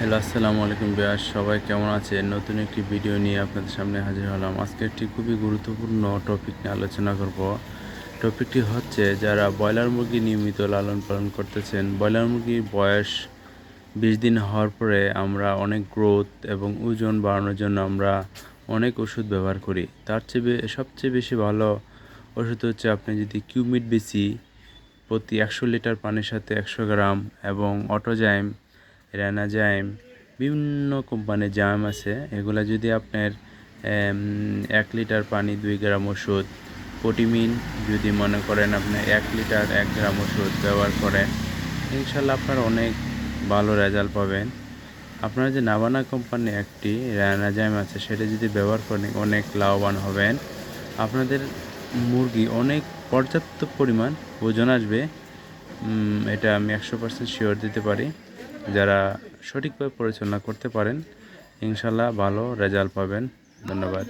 Hello, আসসালামু আলাইকুম বিয়াস সবাই কেমন আছেন? নতুন একটি ভিডিও নিয়ে আপনাদের সামনে হাজির হলাম। আজকে একটি খুবই গুরুত্বপূর্ণ টপিক নিয়ে আলোচনা করব। টপিকটি হচ্ছে, যারা ব্রয়লার মুরগি নিয়মিত লালন পালন করতেছেন, ব্রয়লার মুরগির বয়স বিশ দিন হওয়ার পরে আমরা অনেক গ্রোথ এবং ওজন বাড়ানোর জন্য আমরা অনেক ওষুধ ব্যবহার করি। তার চেয়ে সবচেয়ে বেশি ভালো ওষুধ হচ্ছে আপনি যদি কিউমিট বেশি প্রতি একশো লিটার পানির সাথে একশো গ্রাম এবং অটোজাইম রেনাজাইম বিভিন্ন কোম্পানির জাম আছে। এগুলা যদি আপনার এক লিটার পানি দুই গ্রাম ওষুধ প্রোটিমিন যদি মনে করেন আপনি এক লিটার এক গ্রাম ওষুধ ব্যবহার করেন, ইনশাল্লাহ আপনার অনেক ভালো রেজাল্ট পাবেন। আপনারা যে নাবানা কোম্পানি একটি রেনাজাইম আছে, সেটা যদি ব্যবহার করেন, অনেক লাভবান হবেন। আপনাদের মুরগি অনেক পর্যাপ্ত পরিমাণ ওজন আসবে। এটা আমি একশো পার্সেন্ট শিওর দিতে পারি। যারা সঠিকভাবে পরিচালনা করতে পারেন ইনশাল্লাহ ভালো রেজাল্ট পাবেন। ধন্যবাদ।